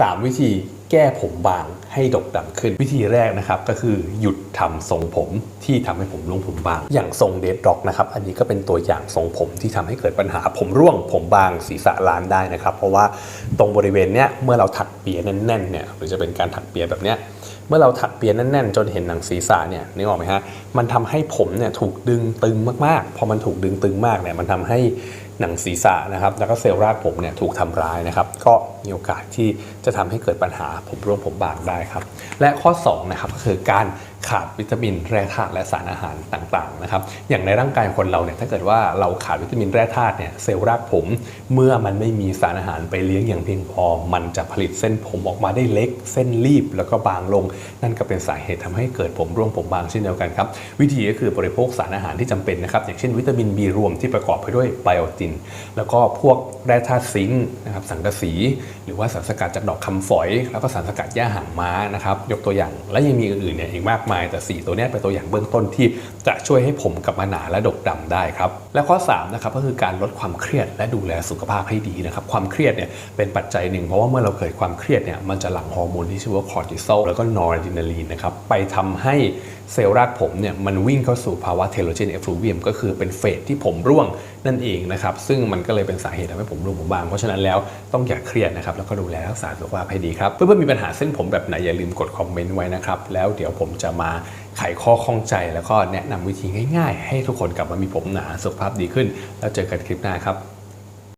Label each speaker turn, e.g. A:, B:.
A: 3 วิธีแก้ผมบางให้ดกดำขึ้น วิธีแรกนะครับก็คือหยุดทำทรงผมที่ทำให้ผมร่วงผมบาง อย่างทรงเดดร็อกนะครับอันนี้ก็เป็นตัวอย่างทรงผมที่ทำให้เกิดปัญหาผมร่วงผมบางศีรษะล้านได้นะครับ เพราะว่าตรงบริเวณเนี้ยเมื่อเราถักเปียแน่นๆเนี่ยหรือจะเป็นการถักเปียแบบเนี้ยเมื่อเราถักเปียแน่นๆ จนเห็นหนังศีรษะเนี่ยนึกออกไหมฮะมันทำให้ผมเนี่ยถูกดึงตึงมากๆพอมันถูกดึงตึงมากเนี่ยมันทำให้ หนังศีรษะนะครับ แล้วก็เซลล์รากผมเนี่ยถูกทำร้ายนะครับ ก็มีโอกาสที่จะทำให้เกิดปัญหาผมร่วงผมบางได้ครับ และข้อ2นะครับก็คือการ ขาดวิตามินแร่ธาตุและสารอาหารต่างๆนะครับอย่างในร่างกายคนเราเนี่ยถ้าเกิดว่าเราขาดวิตามินแร่ธาตุเนี่ยเซลล์รากผม เมื่อมันไม่มีสารอาหารไปเลี้ยงอย่างเพียงพอ มันจะผลิตเส้นผมออกมาได้เล็ก เส้นรีบแล้วก็บางลง นั่นก็เป็นสาเหตุทำให้เกิดผมร่วงผมบางเช่นเดียวกันครับวิธีก็คือบริโภคสารอาหารที่จำเป็นนะครับอย่างเช่นวิตามิน B รวมที่ประกอบไปด้วยไบโอติน แล้วก็พวกแร่ธาตุซิงค์นะครับสังกะสี หรือว่าสารสกัดจากดอกคำฝอย แล้วก็สารสกัดหญ้าหางม้านะครับยกตัวอย่างและยังมีอื่นๆเนี่ยอีกมากมายแต่สี่ตัวนี้เป็นตัวอย่างเบื้องต้นที่จะช่วยให้ผมกลับมาหนาและดกดำได้ครับ และข้อ3นะครับก็คือการลดความเครียดและดูแลสุขภาพให้ดีนะครับความเครียดเนี่ยเป็นปัจจัยหนึ่งเพราะว่าเมื่อเราเกิดความเครียดเนี่ยมันจะหลั่งฮอร์โมนที่ชื่อว่าคอร์ติซอลแล้วก็นอร์อะดรีนาลีนนะครับไปทำให้ เซลล์รากผมเนี่ยมันวิ่งเข้าสู่ภาวะเทโลเจนเอฟลูเวียมก็คือเป็นเฟสที่ผมร่วงนั่นเองนะครับ ซึ่งมันก็เลยเป็นสาเหตุทำให้ผมร่วงผมบาง เพราะฉะนั้นแล้วต้องอย่าเครียดนะครับ แล้วก็ดูแลรักษาสุขภาพให้ดีครับ เพื่อนๆมีปัญหาเส้นผมแบบไหนอย่าลืมกดคอมเมนต์ไว้นะครับ แล้วเดี๋ยวผมจะมาไขข้อข้องใจ แล้วก็แนะนำวิธีง่าย ๆ ให้ทุกคนกลับมามีผมหนาสุขภาพดีขึ้น แล้วเจอกันคลิปหน้าครับ